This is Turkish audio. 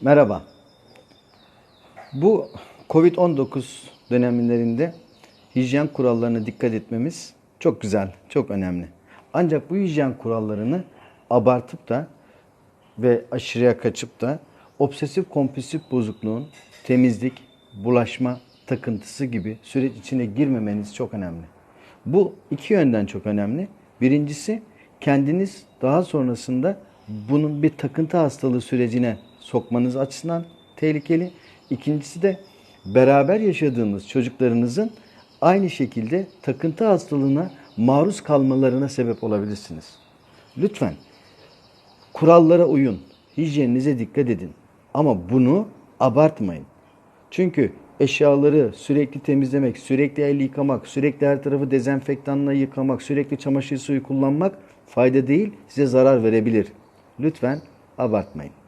Merhaba. Bu Covid-19 dönemlerinde hijyen kurallarına dikkat etmemiz çok güzel, çok önemli. Ancak bu hijyen kurallarını abartıp da ve aşırıya kaçıp da obsesif kompulsif bozukluğun temizlik, bulaşma takıntısı gibi süreç içine girmemeniz çok önemli. Bu iki yönden çok önemli. Birincisi kendiniz daha sonrasında bunun bir takıntı hastalığı sürecine sokmanız açısından tehlikeli. İkincisi de beraber yaşadığınız çocuklarınızın aynı şekilde takıntı hastalığına maruz kalmalarına sebep olabilirsiniz. Lütfen kurallara uyun, hijyeninize dikkat edin. Ama bunu abartmayın. Çünkü eşyaları sürekli temizlemek, sürekli el yıkamak, sürekli her tarafı dezenfektanla yıkamak, sürekli çamaşır suyu kullanmak fayda değil, size zarar verebilir. Lütfen abartmayın.